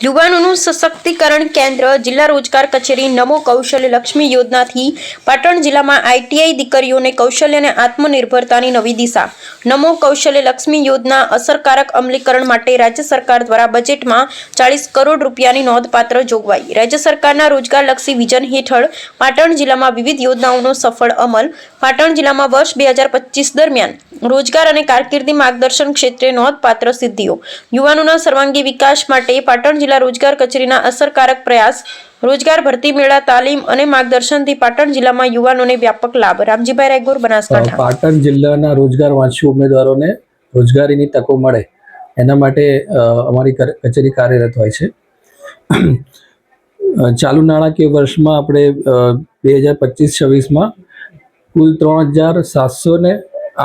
યુવાનોનું સશક્તિકરણ કેન્દ્ર, જિલ્લા રોજગાર કચેરી, નમો કૌશલ્ય લક્ષ્મી યોજનાથી પાટણ જિલ્લામાં આઈટીઆઈ દીકરીઓને કૌશલ્ય અને આત્મનિર્ભરતાની નવી દિશા. નમો કૌશલ્ય લક્ષ્મી યોજના અસરકારક અમલીકરણ માટે રાજ્ય સરકાર દ્વારા બજેટમાં ચાલીસ કરોડ રૂપિયાની નોંધપાત્ર જોગવાઈ. રાજ્ય સરકારના રોજગારલક્ષી વિઝન હેઠળ પાટણ જિલ્લામાં વિવિધ યોજનાઓનો સફળ અમલ. પાટણ જિલ્લામાં વર્ષ બે દરમિયાન રોજગાર અને કારકિર્દી માર્ગદર્શન ક્ષેત્રે નોંધપાત્ર સિદ્ધિઓ. યુવાનોના સર્વાંગી વિકાસ માટે પાટણ જિલ્લા રોજગાર કચેરીના અસરકારક પ્રયાસ, રોજગાર ભરતી મેળા, તાલીમ અને માર્ગદર્શનથી પાટણ જિલ્લામાં યુવાનોને વ્યાપક લાભ. રામજીભાઈ રાયગોર, બનાસકાંઠા. પાટણ જિલ્લાના રોજગાર વાંચ્યું ઉમેદવારોને રોજગારીની તકો મળે. એના માટે અમારી કચેરી કાર્યરત હોય છે. ચાલુ નાણાકીય વર્ષમાં આપણે બે હજાર પચીસ છવ્વીસમાં કુલ ત્રણ હજાર સાતસો ને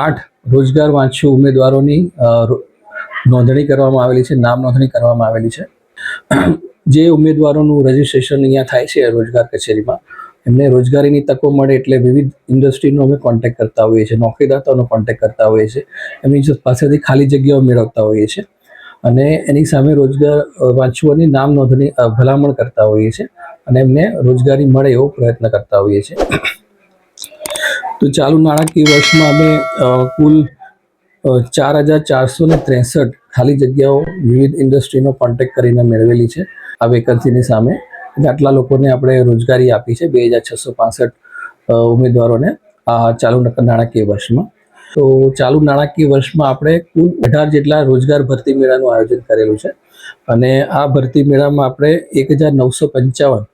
આઠ રોજગાર વાંચ્છુ ઉમેદવારોની નોંધણી કરવામાં આવેલી છે, નામ નોંધણી કરવામાં આવેલી છે. જે ઉમેદવારોનું રજીસ્ટ્રેશન અહીંયા થાય છે રોજગાર કચેરીમાં, એમને રોજગારીની તકો મળે એટલે વિવિધ ઇન્ડસ્ટ્રીનો અમે કોન્ટેક્ટ કરતા હોઈએ છીએ નોકરીદાતાઓનો કોન્ટેક્ટ કરતા હોઈએ છીએ, એમની પાસેથી ખાલી જગ્યાઓ મેળવતા હોઈએ છીએ અને એની સામે રોજગાર વાંચવાની નામ નોંધણી ભલામણ કરતા હોઈએ છીએ અને એમને રોજગારી મળે એવો પ્રયત્ન કરતા હોઈએ છીએ. તો ચાલુ નાણાકીય વર્ષમાં અમે કુલ ચાર હજાર ચારસો ને ત્રેસઠ ખાલી જગ્યાઓ વિવિધ ઇન્ડસ્ટ્રીનો કોન્ટેક્ટ કરીને મેળવેલી છે. આ વેકન્સીની સામે. એટલે આટલા લોકોને આપણે રોજગારી આપી છે બે હજાર છસો પાસઠ ઉમેદવારોને આ ચાલુ નાણાકીય વર્ષમાં. તો ચાલુ નાણાકીય વર્ષમાં આપણે કુલ અઢાર જેટલા રોજગાર ભરતી મેળાનું આયોજન કરેલું છે. અને આ ભરતી મેળામાં આપણે એક હજાર નવસો પંચાવન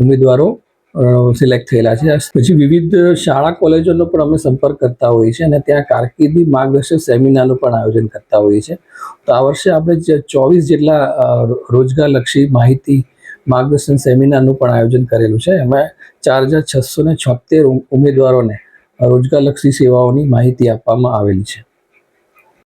ઉમેદવારો સિલેક્ટ થયેલા છે. પછી વિવિધ શાળા, કોલેજોનો પણ અમે સંપર્ક કરતા હોઈએ છીએ અને ત્યાં કારકિર્દી માર્ગદર્શક સેમિનારનું પણ આયોજન કરતા હોઈએ છીએ. તો આ વર્ષે આપણે ચોવીસ જેટલા રોજગારલક્ષી માહિતી માર્ગદર્શન સેમિનારનું પણ આયોજન કરેલું છે. એમાં ચાર હજાર છસો ને છોતેર ઉમેદવારોને રોજગારલક્ષી સેવાઓની માહિતી આપવામાં આવેલી છે.